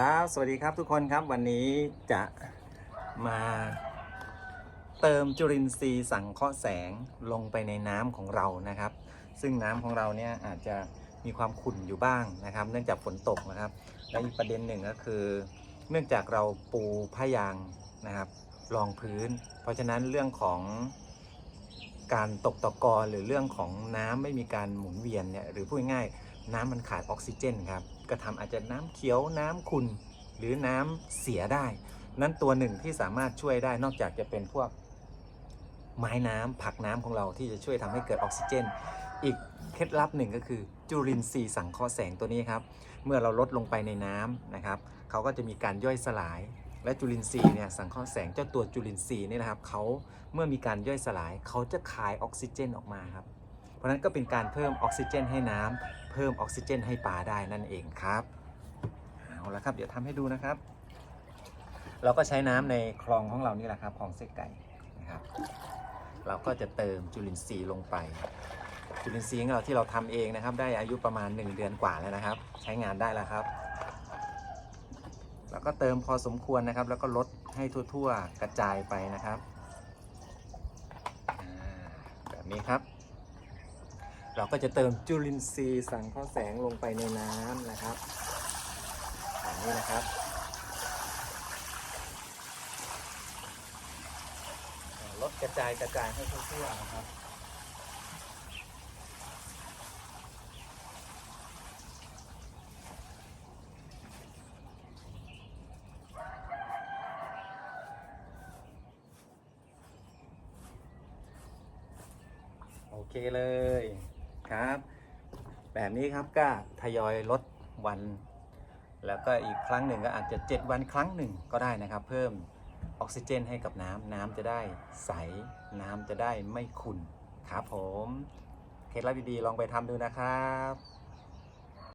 ครับ สวัสดีครับทุกคนครับวันนี้จะมาเติมจุลินทรีย์สังเคราะห์แสงลงไปในน้ำของเรานะครับ ซึ่งน้ำของเราเนี่ยอาจจะมีความขุ่นอยู่บ้างนะครับ เนื่องจากฝนตกนะครับ และอีกประเด็นหนึ่งก็คือ เนื่องจากเราปูผ้ายางนะครับรองพื้น เพราะฉะนั้นเรื่องของการตกตะกอนหรือเรื่องของน้ำไม่มีการหมุนเวียนเนี่ยหรือพูดง่าย น้ำมันขาดออกซิเจนครับก็ทำอาจจะน้ำเขียวน้ำขุ่นหรือน้ำเสียได้ นั้นตัวหนึ่งที่สามารถช่วยได้นอกจากจะเป็นพวกไม้น้ำผักน้ำของเราที่จะช่วยทำให้เกิดออกซิเจน อีกเคล็ดลับหนึ่งก็คือจุลินทรีย์สังเคราะห์แสงตัวนี้ครับ เมื่อเราลดลงไปในน้ำนะครับเขาก็จะมีการย่อยสลาย และจุลินทรีย์เนี่ยสังเคราะห์แสงเจ้าตัวจุลินทรีย์นี่นะครับเขาเมื่อมีการย่อยสลายเขาจะคายออกซิเจนออกมาครับ ราะนั้นก็เป็นการเพิ่มออกซิเจนให้น้ำเพิ่มออกซิเจนให้ปลาได้นั่นเองครับเอาละครับเดี๋ยวทำให้ดูนะครับ เราก็ใช้น้ำในคลองของเรานี่แหละครับคลองเสกไก่นะครับ เราก็จะเติมจุลินทรีย์ลงไป จุลินทรีย์ของเราที่เราทำเองนะครับ ได้อายุประมาณ 1 เดือนกว่าแล้วนะครับ ใช้งานได้แล้วครับแล้วก็เติมพอสมควรนะครับ แล้วก็ลดให้ทั่ว ๆ กระจายไปนะครับแบบนี้ครับ เราก็จะเติมจุลินทรีย์สังเคราะห์แสงลงไปในน้ำนะครับแบบนี้นะครับลดกระจายกระจายให้ทั่วๆนะครับโอเคเลย ครับ แบบนี้ครับก็ทยอยลดวัน แล้วก็อีกครั้งหนึ่งก็อาจจะ 7 วันครั้งหนึ่งก็ได้นะครับ เพิ่มออกซิเจนให้กับน้ำน้ำจะได้ใส น้ำจะได้ไม่ขุ่นครับผม เคล็ดลับดีๆ ลองไปทำดูนะครับ